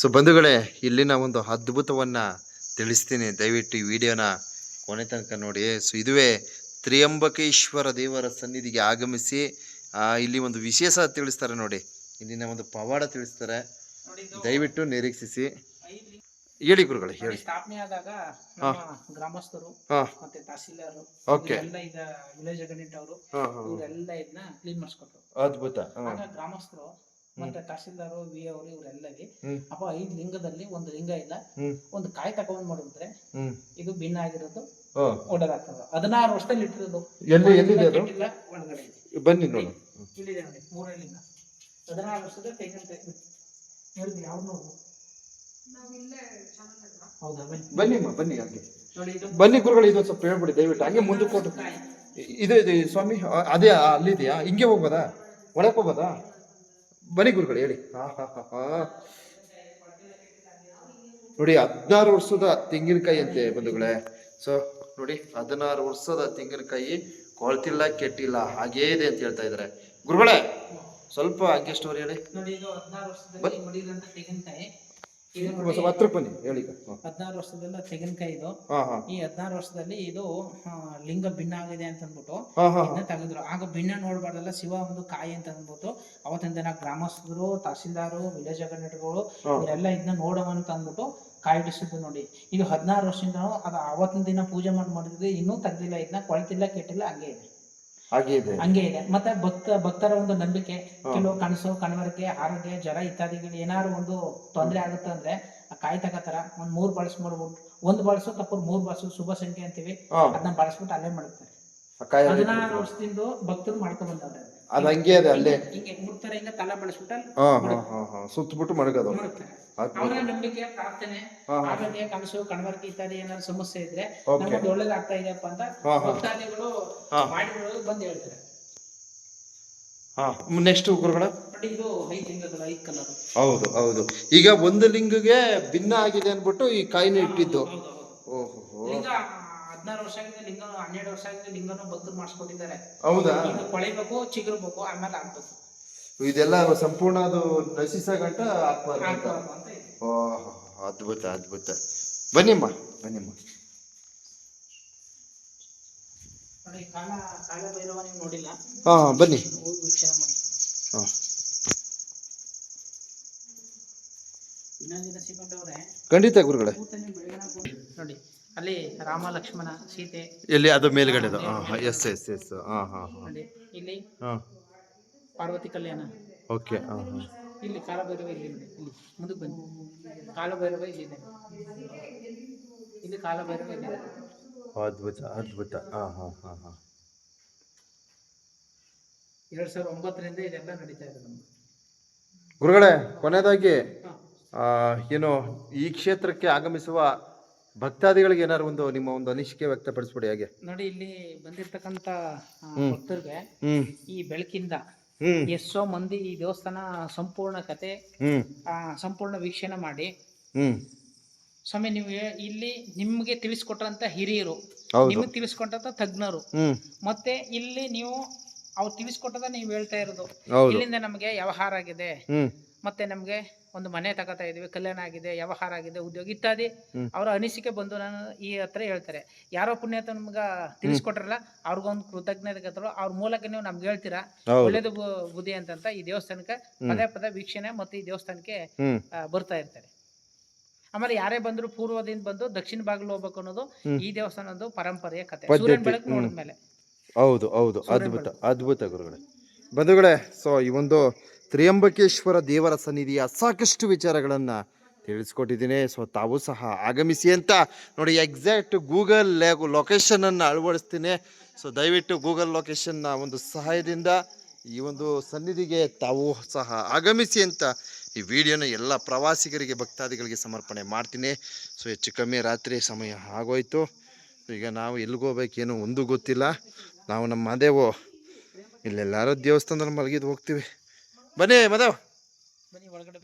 So ಬಂಧುಗಳೇ ಇಲ್ಲಿನ ಒಂದು ಅದ್ಭುತವನ್ನು ತಿಳಿಸ್ತೀನಿ. ದಯವಿಟ್ಟು ಈ ವಿಡಿಯೋನ ಕೊನೆ ತನಕ ನೋಡಿ. ಸೊ ಇದುವೇ ತ್ರಿಯಂಬಕೇಶ್ವರ ದೇವರ ಸನ್ನಿಧಿಗೆ ಆಗಮಿಸಿ ಇಲ್ಲಿ ಒಂದು ವಿಶೇಷ ತಿಳಿಸ್ತಾರೆ ನೋಡಿ. ಇಲ್ಲಿನ ಒಂದು ಪವಾಡ ತಿಳಿಸ್ತಾರೆ. ದಯವಿಟ್ಟು ನಿರೀಕ್ಷಿಸಿ. ಹೇಳಿ ಗುರುಗಳೇ ಹೇಳಿ. ಸ್ಥಾಪನೆ ಆದಾಗ ಗ್ರಾಮಸ್ಥರು ಮತ್ತೆ ತಹಸೀಲ್ದಾರರು ಎಲ್ಲ ಈಗ ವಿಲೇಜ್ ಅಗಣಿಟ್ ಅವರು ಹಾಂ ಹಾಂ. ಇವರೆಲ್ಲ ಇದನ್ನ ಕ್ಲೀನ್ ಮಾಡಿಸ್ಕೊಟ್ರು. ಅದ್ಭುತ. ಗ್ರಾಮಸ್ಥರು ಮತ್ತೆ ತಹಸೀಲ್ದಾರ್ ವಿ ಅವರು ಇವರೆಲ್ಲವಿ ಹ್ಮ್. ಅಪ್ಪ ಐದು ಲಿಂಗದಲ್ಲಿ ಒಂದು ಲಿಂಗ ಇಲ್ಲ. ಒಂದು ಕಾಯಿ ತಗೊಂಡ್ ಮಾಡಿದ್ರೆ ಇದು ಭಿನ್ನ ಆಗಿರೋದು ಓ ಓಡೋದಾಗ್ತದೆ ಹದಿನಾರು ವರ್ಷದಲ್ಲಿ ಇಟ್ಟಿರೋದು. ಎಲ್ಲಿ ಎಲ್ಲಿದೆ ಅದು? ಒಳಗಡೆ ಇದೆ. ಬನ್ನಿ ನೋಡು. ಇಲ್ಲಿದೆ ನೋಡಿ ಮೂರನೇ ಲಿಂಗ. ಹದಿನಾರು ವರ್ಷದ ತೆಂಗಿನ ಯಾವ ನೋಡು? ಹೌದಾ? ಬನ್ನಿ. ಬನ್ನಿ ಅಮ್ಮ ಬನ್ನಿ ಹಂಗೆ ನೋಡಿ ಇದು ಬನ್ನಿ ಗುರುಗಳು ಇದೊಂದು ಸ್ವಲ್ಪ ಹೇಳ್ಬಿಡಿ ದಯವಿಟ್ಟು. ಹಂಗೆ ಮುಂದಕ್ಕೆ ಕೊಟ್ಟು ಕಾಯಿ. ಇದು ಇದು ಸ್ವಾಮಿ ಅ- ಅದೇ ಅಲ್ಲಿದೆಯಾ? ಹಿಂಗೆ ಹೋಗ್ಬೋದಾ? ಒಳಕ್ ಹೋಗ್ಬೋದಾ? ಬನ್ನಿ ಗುರುಗಳು ಹೇಳಿ. ಹಾ ಹಾ ಹಾ ಹಾ. ನೋಡಿ ಹದಿನಾರು ವರ್ಷದ ತೆಂಗಿನಕಾಯಿ ಅಂತೆ ಬಂಧುಗಳೇ. ಸೊ ನೋಡಿ ಹದಿನಾರು ವರ್ಷದ ತೆಂಗಿನಕಾಯಿ ಕೊಳ್ತಿಲ್ಲ ಕೆಟ್ಟಿಲ್ಲ ಹಾಗೇ ಇದೆ ಅಂತ ಹೇಳ್ತಾ ಇದ್ದಾರೆ. ಗುರುಗಳೇ ಸ್ವಲ್ಪ ಹಂಗೆ ಸ್ಟೋರಿ ಹೇಳಿ. ಸ್ವಲ್ಪ ಹತ್ರಕ್ಕೆ ಬನ್ನಿ ಹೇಳಿ. ಹದಿನಾರು ವರ್ಷದಲ್ಲ ತೆಂಗಿನಕಾಯಿ ಇದು. ಈ ಹದಿನಾರು ವರ್ಷದಲ್ಲಿ ಇದು ಲಿಂಗ ಭಿನ್ನ ಆಗಿದೆ ಅಂತ ಅಂದ್ಬಿಟ್ಟು ಇದನ್ನ ತೆಗೆದ್ರು. ಆಗ ಭಿನ್ನ ನೋಡ್ಬಾರ್ದಲ್ಲ ಶಿವ ಒಂದು ಕಾಯಿ ಅಂತ ಅಂದ್ಬಿಟ್ಟು ಅವತ್ತಿನ ದಿನ ಗ್ರಾಮಸ್ಥರು ತಹಸೀಲ್ದಾರು ವಿಲೇಜ್ ಅಗನೇಟ್ಗಳು ಹಾ. ಇವರೆಲ್ಲ ಇದನ್ನ ನೋಡೋಣ ಅಂತ ಅಂದ್ಬಿಟ್ಟು ಕಾಯಿ ಬಿಸಿದ್ದು ನೋಡಿ. ಇದು ಹದಿನಾರು ವರ್ಷದಿಂದ ಅದು ಅವತ್ತಿನ ದಿನ ಪೂಜೆ ಮಾಡಿ ಮಾಡಿದ್ರೆ ಇನ್ನೂ ತೆಗ್ದಿಲ್ಲ ಇದನ್ನ ಕೊಳ್ತಿಲ್ಲ ಕೆಟ್ಟಿಲ್ಲ ಹಂಗೆ ಇದೆ. ಹಾಗೆ ಇದೆ. ಹಂಗೆ ಇದೆ. ಮತ್ತೆ ಭಕ್ತ ಭಕ್ತರ ಒಂದು ನಂಬಿಕೆ. ಕೆಲವು ಕನಸು ಕನವರಿಕೆ ಆರೋಗ್ಯ ಜ್ವರ ಇತ್ಯಾದಿಗಳು ಏನಾದ್ರು ಒಂದು ತೊಂದರೆ ಆಗುತ್ತೆ ಅಂದ್ರೆ ಕಾಯಿ ತಗೋತಾರ ಒಂದ್ ಮೂರ್ ಬಳಸ್ ಮಾಡ್ಬಿಟ್ಟು ಒಂದ್ ಬಳಸು ತಪ್ಪು ಮೂರ್ ಬಳಸು ಶುಭ ಸಂಖ್ಯೆ ಅಂತೀವಿ. ಅದನ್ನ ಬಳಸ್ಬಿಟ್ಟು ಅಲ್ಲೇ ಮಾಡ್ತಾರೆ ಹದಿನಾರು ವರ್ಷದಿಂದ ಭಕ್ತರು ಮಾಡ್ಕೊಂಡ್ ಬಂದವ್ರೆ. ಅದು ಹಂಗೆ ಇದೆ ಅಲ್ಲೇ. ಹಿಂಗೆ ಮುಟ್ತಾರೆ ಹಿಂಗೆ ತಲೆ ಅಲ್ಲಿ ಹಾ ಹಾ ಹಾ ಹಾ ಸುತ್ತಬಿಟ್ಟು ಮಡಗೋದು. ಅವರ ನಂಬಿಕೆ ಪ್ರಾರ್ಥನೆ. ಆರೋಗ್ಯ ಕನಸು ಕಣವರಿಕೆ ಇತ್ಯಾದಿ ಏನಾದ್ರು ಸಮಸ್ಯೆ ಇದ್ರೆ. ನಮ್ಗೆ ಒಳ್ಳೇದಾಗ್ತಾ ಇದೆಯಪ್ಪ ಅಂತ. ಭಕ್ತಾದಿಗಳು ಹಾ. ಬಂದು ಹೇಳ್ತಾರೆ. ಹಾ ನೆಕ್ಸ್ಟ್ ಗುರುಗಳ. ಹೌದು ಹೌದು. ಈಗ ಒಂದು ಲಿಂಗಗೆ ಭಿನ್ನ ಆಗಿದೆ ಅನ್ಬಿಟ್ಟು ಈ ಕಾಯಿನ ಇಟ್ಟಿದ್ದು. ಓಹೋ ಹದಿನಾರು ವರ್ಷ ಆಗಿದೆ ಲಿಂಗ ಹನ್ನೆರಡು ವರ್ಷ ಆಗಿದೆ ಲಿಂಗನು ಬದ್ದು ಮಾಡಿಸ್ಕೊಟ್ಟಿದ್ದಾರೆ. ಹೌದಾ? ಕೊಳಿಬೇಕು ಚಿಗುರ್ಬೇಕು ಆಮೇಲೆ ಹಾಕ್ಬೇಕು ಇದೆಲ್ಲ ಸಂಪೂರ್ಣ ಅದು ನಶಿಸ ಗಂಟ ಹಾಕ್ಬಾರ್ದು ಅಂತ. ಹಾಕ್ಬೇಕು ಇದೆ. ಓಹ್ ಅದ್ಭುತ ಅದ್ಭುತ. ಬನ್ನಿಮ್ಮ ಬನ್ನಿಮ್ಮ. ನೋಡಿ ಕಾಲ ಕಾಲ ಭೈರವ ನೀವು ನೋಡಿಲ್ಲ. ಹಾ ಬನ್ನಿ. ಹೋಗಿ ವೀಕ್ಷಣೆ ಮಾಡಿ ಹಾ. ಇನ್ನೊಂದು ದಿನ ಸಿಗೊಂಡವ್ರೆ ಖಂಡಿತ ಗುರುಗಳೇ. ಕೂತಲ್ಲಿ ಬೆಳಗಿನ ನೋಡಿ ಅಲ್ಲಿ ರಾಮ ಲಕ್ಷ್ಮಣ ಸೀತೆ ಎಲ್ಲಿ ಅದು ಮೇಲ್ಗಡೆದು. ಹಾ ಎಸ್ ಎಸ್ ಎಸ್ ಹಾ ಹಾ ಹಾಂ ಇಲ್ಲಿ ಹಾಂ. ಪಾರ್ವತಿ ಕಲ್ಯಾಣ. ಓಕೆ ಹಾ ಹಾ ಇಲ್ಲಿ ಕಾಲಭೈರವ ಇಲ್ಲಿ ಇಲ್ಲಿ ಮುಂದಕ್ಕೆ ಬನ್ನಿ. ಕಾಲಭೈರವ ಇಲ್ಲಿದೆ ಇಲ್ಲಿ ಕಾಲಭೈರವ ಇದೆ. ಅದ್ಭುತ ಅದ್ಭುತ. ಹಾ ಹಾ ಹಾ ಹಾ ಎರಡು ಸಾವಿರದ ಒಂಬತ್ತರಿಂದ ಇದೆಲ್ಲ ನಡೀತಾ ಇದೆ ನಮ್ಗೆ ಗುರುಗಳೇ ಕೊನೆಯದಾಗಿ ಏನು ಈ ಕ್ಷೇತ್ರಕ್ಕೆ ಆಗಮಿಸುವ ಭಕ್ತಾದಿಗಳಿಗೆ ಏನಾದ್ರು ಒಂದು ನಿಮ್ಮ ಒಂದು ಅನಿಸಿಕೆ ವ್ಯಕ್ತಪಡಿಸ್ಬಿಡಿ ಹಾಗೆ. ನೋಡಿ ಇಲ್ಲಿ ಬಂದಿರ್ತಕ್ಕಂತ ಆ, ಭಕ್ತರಿಗೆ ಹ್ಮ್. ಈ ಬೆಳಕಿಂದ ಹ್ಮ್. ಎಷ್ಟೋ ಮಂದಿ ಈ ದೇವಸ್ಥಾನ ಸಂಪೂರ್ಣ ಕತೆ ಹ್ಮ್. ಆ, ಸಂಪೂರ್ಣ ವೀಕ್ಷಣೆ ಮಾಡಿ. ಹ್ಮ್. ಸ್ವಾಮಿ ನೀವು ಹೇ- ಇಲ್ಲಿ ನಿಮ್ಗೆ ತಿಳಿಸ್ಕೊಟ್ರಂತ ಹಿರಿಯರು ಹೌದು. ನಿಮಗೆ ತಿಳಿಸ್ಕೊಟ್ಟಂತ ತಜ್ಞರು. ಹ್ಮ್. ಮತ್ತೆ ಇಲ್ಲಿ ನೀವು ಅವ್ರು ತಿಳಿಸ್ಕೊಟ್ಟದ ನೀವು ಹೇಳ್ತಾ ಇರೋದು. ಹೌದು. ಇಲ್ಲಿಂದ ನಮಗೆ ವ್ಯವಹಾರ ಆಗಿದೆ. ಹ್ಮ್. ಮತ್ತೆ ನಮಗೆ ಒಂದು ಮನೆ ತಗೋತಾ ಇದೀವಿ ಕಲ್ಯಾಣ ಆಗಿದೆ ವ್ಯವಹಾರ ಆಗಿದೆ ಉದ್ಯೋಗ ಇತ್ಯಾದಿ. ಅವರ ಅನಿಸಿಕೆ ಬಂದು ನಾನು ಈ ಹತ್ರ ಹೇಳ್ತಾರೆ. ಯಾರೋ ಪುಣ್ಯಾತ ನಮ್ಗ ತಿಳಿಸ್ಕೊಟ್ರಲ್ಲ ಅವ್ರಿಗೊಂದು ಕೃತಜ್ಞತೆ ಅವ್ರ ಮೂಲಕ ನೀವು ನಮ್ಗೆ ಹೇಳ್ತೀರಾ? ಒಳ್ಳೇದು ಬುದ್ಧಿ ಅಂತಂತ ಈ ದೇವಸ್ಥಾನಕ್ಕೆ ಪದೇ ಪದೇ ವೀಕ್ಷಣೆ ಮತ್ತು ಈ ದೇವಸ್ಥಾನಕ್ಕೆ ಬರ್ತಾ ಇರ್ತಾರೆ. ಆಮೇಲೆ ಯಾರೇ ಬಂದ್ರು ಪೂರ್ವದಿಂದ ಬಂದು ದಕ್ಷಿಣ ಬಾಗಿಲು ಹೋಗ್ಬೇಕು ಅನ್ನೋದು. ಈ ದೇವಸ್ಥಾನದ ಪರಂಪರೆಯ ಕತೆ. ಪದ್ಧತಿ, ಸೂರ್ಯನ ಬೆಳಕು ನೋಡಿದ್ಮೇಲೆ. ಹೌದು ಹೌದು. ಅದ್ಭುತ ಅದ್ಭುತ ಗುರುಗಳೇ. ಬಂಧುಗಳೇ ಸೊ ಈ ಒಂದು ತ್ರಿಯಂಬಕೇಶ್ವರ ದೇವರ ಸನ್ನಿಧಿಯ ಸಾಕಷ್ಟು ವಿಚಾರಗಳನ್ನು ತಿಳಿಸ್ಕೊಟ್ಟಿದ್ದೀನಿ. ಸೊ ತಾವು ಸಹ ಆಗಮಿಸಿ ಅಂತ ನೋಡಿ ಎಕ್ಸಾಕ್ಟ್ ಗೂಗಲ್ ಲೊಕೇಶನನ್ನು ಅಳವಡಿಸ್ತೀನಿ. ಸೊ ದಯವಿಟ್ಟು ಗೂಗಲ್ ಲೊಕೇಶನ್ನ ಒಂದು ಸಹಾಯದಿಂದ ಈ ಒಂದು ಸನ್ನಿಧಿಗೆ ತಾವು ಸಹ ಆಗಮಿಸಿ ಅಂತ ಈ ವಿಡಿಯೋನ ಎಲ್ಲ ಪ್ರವಾಸಿಗರಿಗೆ, ಭಕ್ತಾದಿಗಳಿಗೆ ಸಮರ್ಪಣೆ ಮಾಡ್ತೀನಿ. ಸೊ ಹೆಚ್ಚು ಕಮ್ಮಿ ರಾತ್ರಿ ಸಮಯ ಆಗೋಯ್ತು. ಈಗ ನಾವು ಎಲ್ಲಿಗೆ ಹೋಗ್ಬೇಕೇನು ಒಂದು ಗೊತ್ತಿಲ್ಲ. ನಾವು ನಮ್ಮ ಅದೇವೋ ಇಲ್ಲೆಲ್ಲಾರೋ ದೇವಸ್ಥಾನದಲ್ಲಿ ಮಲಗಿದ್ದು ಹೋಗ್ತೀವಿ. ಬನ್ನಿ ಮದೇವ್ ಬನ್ನಿ ಒಳಗಡೆ